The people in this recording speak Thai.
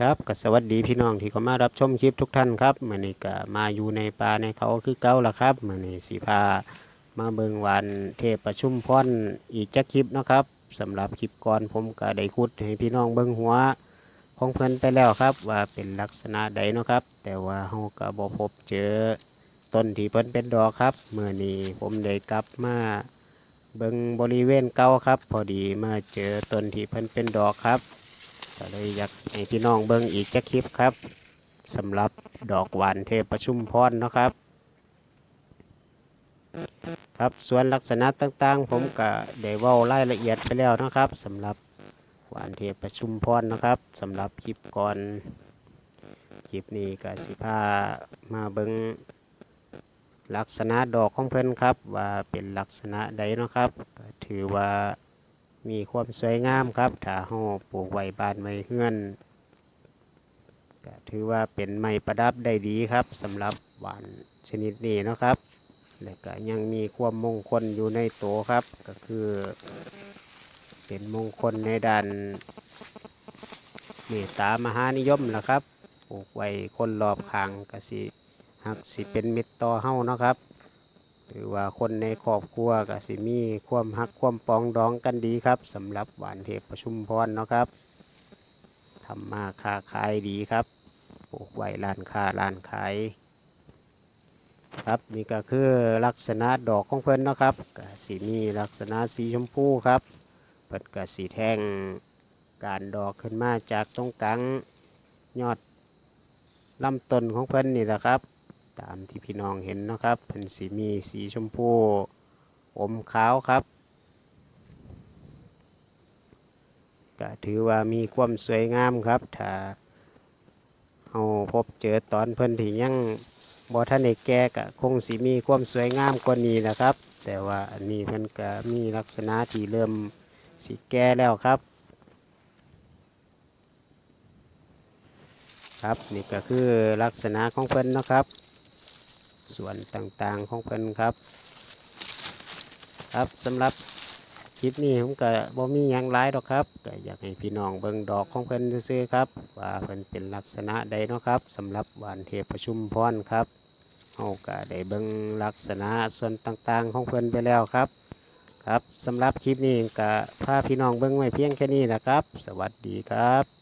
ครับก็สวัสดีพี่น้องที่เข้ามารับชมคลิปทุกท่านครับมื้อนี้ก็มาอยู่ในป่าในเขาคือเก่าละครับมื้อนี้สิพามาเบิงวันเทพประชุมพรอีกจักคลิปนะครับสำหรับคลิปก่อนผมก็ได้คุดให้พี่น้องเบิงหัวของเพิ่นไปแล้วครับ ว่าเป็นลักษณะใดนะครับ แต่ว่าเฮาก็บ่พบเจอต้นที่เพิ่นเป็นดอกครับมื้อนี้ผมได้กลับมาเบิงบริเวณเก่าครับ พอดีมาเจอต้นที่เพิ่นเป็นดอกครับ ก็เลยอยากให้พี่น้องเบิ่งอีกจักคลิปครับสำหรับดอกหวานเทพประชุมพรเนะครับ ครับส่วนลักษณะต่างๆ ผมก็ได้เว้ารายละเอียดไปแล้วนะครับสำหรับหวานเทพประชุมพรนะครับสำหรับคลิปก่อนคลิปนี้ก็สิพามาเบิ่งลักษณะดอกของเพิ่นครับ ว่าเป็นลักษณะใดนะครับ ถือว่า มีความสวยงามครับถ้าเราปลูกไว้บานไม้เฮือนก็ถือว่าเป็นไม้ประดับได้ดีครับสำหรับหวานชนิดนี้นะครับ และก็ยังมีความมงคลอยู่ในตัวครับ ก็คือเป็นมงคลในด้านเมตตามหานิยมล่ะครับปลูกไว้คนรอบข้างก็สิหักสิเป็นมิตรต่อเฮานะครับ หรือว่าคนในครอบครัวก็สิมีความฮักความปองดองกันดีครับสำหรับหวานเทพประชุมพรเนาะครับทำมาค้าขายดีครับปลูกไว้ร้านค้าร้านขายครับนี่ก็คือลักษณะดอกของเพิ่นเนาะครับก็สีมีลักษณะสีชมพูครับเปิดก็สีแท่งการดอกขึ้นมาจากตรงกลางยอดลำต้นของเพิ่นนี่แหละครับ ตามที่พี่น้องเห็นนะครับเป็นสีมีสีชมพูอมขาวครับก็ถือว่ามีความสวยงามครับ ถ้าเราพบเจอตอนเพิ่นที่ยังบ่ทันได้แก่ก็คงสิมีความสวยงามกว่านี้นะครับ แต่ว่าอันนี้เพิ่นก็มีลักษณะที่เริ่มสิแก่แล้วครับ ครับนี่ก็คือลักษณะของเพิ่นนะครับ ส่วนต่างๆของเพิ่นครับ ครับสำหรับคลิปนี้ผมก็บ่มีหยังหลายดอกครับก็อยากให้พี่น้องเบิ่งดอกของเพิ่นซื่อครับ ว่าเพิ่นเป็นลักษณะใดเนาะครับสำหรับวานเทพประชุมพรครับเฮาก็ได้เบิ่งลักษณะส่วนต่างๆของเพิ่นไปแล้วครับ ครับสำหรับคลิปนี้ก็พาพี่น้องเบิ่งไว้เพียงแค่นี้นะครับ สวัสดีครับ